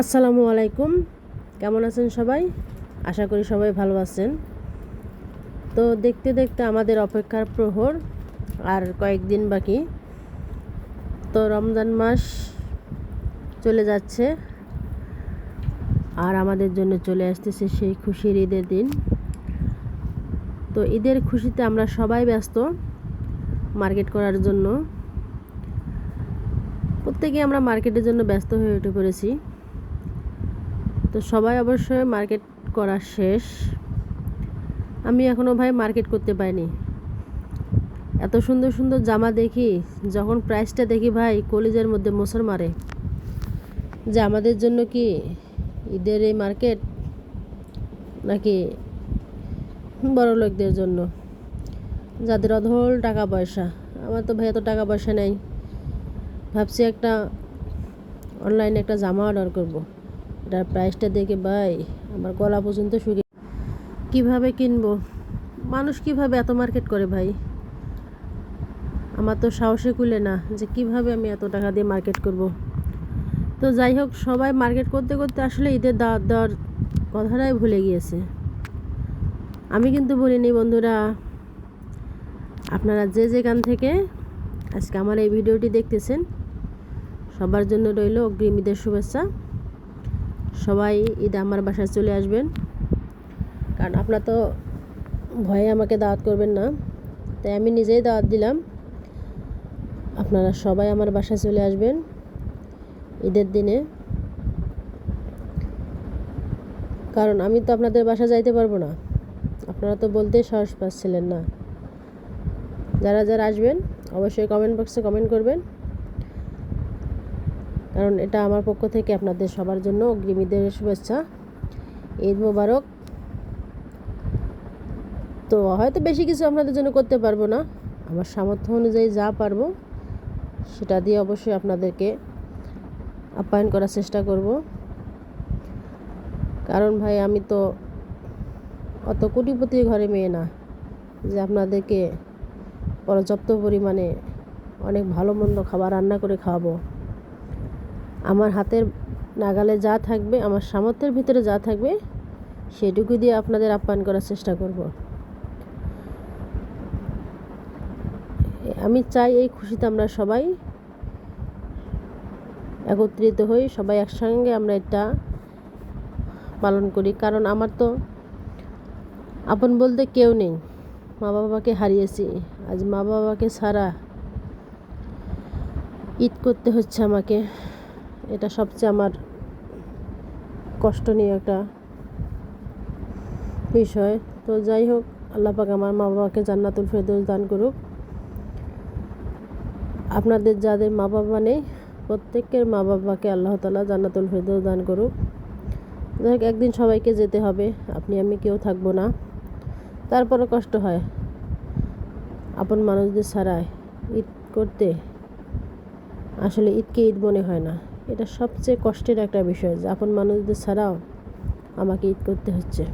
আসসালামু আলাইকুম। কেমন আছেন সবাই? আশা করি সবাই ভালো আছেন। তো দেখতে দেখতে আমাদের অপেক্ষার প্রহর আর কয়েকদিন বাকি। তো রমজান মাস চলে যাচ্ছে আর আমাদের জন্য চলে আসতেছে সেই খুশির ঈদের দিন। তো ঈদের খুশিতে আমরা সবাই ব্যস্ত মার্কেট করার জন্য। প্রত্যেকে আমরা মার্কেটের জন্য ব্যস্ত হয়ে উঠে পড়েছি। তো সবাই অবশ্যই মার্কেট করা শেষ। আমি এখনও ভাই মার্কেট করতে পারিনি। এত সুন্দর সুন্দর জামা দেখি, যখন প্রাইসটা দেখি ভাই কলেজের মধ্যে মোসর মারে। যে আমাদের জন্য কি ঈদের এই মার্কেট, নাকি বড় লোকদের জন্য? যাদের অধল টাকা পয়সা। আমার তো ভাই এত টাকা পয়সা নেই। ভাবছি একটা অনলাইনে একটা জামা অর্ডার করব। এটার প্রাইসটা দেখে ভাই, আমার গলা পর্যন্ত শুকিয়ে কীভাবে কিনবো? মানুষ কীভাবে এত মার্কেট করে ভাই? আমার তো সাহসে কুলে না যে কীভাবে আমি এত টাকা দিয়ে মার্কেট করব। তো যাই হোক, সবাই মার্কেট করতে করতে আসলে ঈদের দাওয়াত দেওয়ার কথাটাই ভুলে গিয়েছে। আমি কিন্তু বলিনি, বন্ধুরা, আপনারা যে যেখান থেকে আজকে আমার এই ভিডিওটি দেখতেছেন, সবার জন্য রইল অগ্রিম ঈদের শুভেচ্ছা। সবাই ঈদ আমার বাসায় চলে আসবেন। কারণ আপনার তো ভয়ে আমাকে দাওয়াত করবেন না। তাই আমি নিজেই দাওয়াত দিলাম। আপনারা সবাই আমার বাসায় চলে আসবেন ঈদের দিনে। কারণ আমি তো আপনাদের বাসা যাইতে পারব না। আপনারা তো বলতেই সাহস পাচ্ছিলেন না। যারা যারা আসবেন, অবশ্যই কমেন্ট বক্সে কমেন্ট করবেন। কারণ এটা আমার পক্ষ থেকে আপনাদের সবার জন্য অগ্রিমীদের শুভেচ্ছা। ঈদ মোবারক। তো হয়তো বেশি কিছু আপনাদের জন্য করতে পারব না। আমার সামর্থ্য অনুযায়ী যা পারব, সেটা দিয়ে অবশ্যই আপনাদেরকে আপ্যায়ন করার চেষ্টা করব। কারণ ভাই, আমি তো অত কোটিপতি ঘরে মেয়ে না, যে আপনাদেরকে পর্যাপ্ত পরিমাণে অনেক ভালো মন্দ খাবার রান্না করে খাওয়াবো। আমার হাতের নাগালে যা থাকবে, আমার সামর্থ্যের ভিতরে যা থাকবে, সেটুকু দিয়ে আপনাদের আপ্যায়ন করার চেষ্টা করব। আমি চাই এই খুশিতে আমরা সবাই একত্রিত হই, সবাই একসঙ্গে আমরা এটা পালন করি। কারণ আমার তো আপন বলতে কেউ নেই। মা বাবাকে হারিয়েছি। আজ মা বাবাকে ছাড়া ঈদ করতে হচ্ছে আমাকে। এটা সবচেয়ে আমার কষ্ট নিয়ে একটা বিষয়। তো যাই হোক, আল্লাহ পাক আমার মা বাবাকে জান্নাতুল ফেরদৌস দান করুক। আপনাদের যাদের মা বাবা নেই, প্রত্যেকের মা বাবাকে আল্লাহ তালা জান্নাতুল ফেরদৌস দান করুক। যাই হোক, একদিন সবাইকে যেতে হবে, আপনি আমি কেউ থাকব না। তারপরে কষ্ট হয়। আপন মানুষদের ছাড়ায় ঈদ করতে। আসলে ঈদকে ঈদ মনে হয় না। এটা সবচেয়ে কষ্টের একটা বিষয় যে আপন মানুষদের ছাড়াও আমাকে ঈদ করতে হচ্ছে।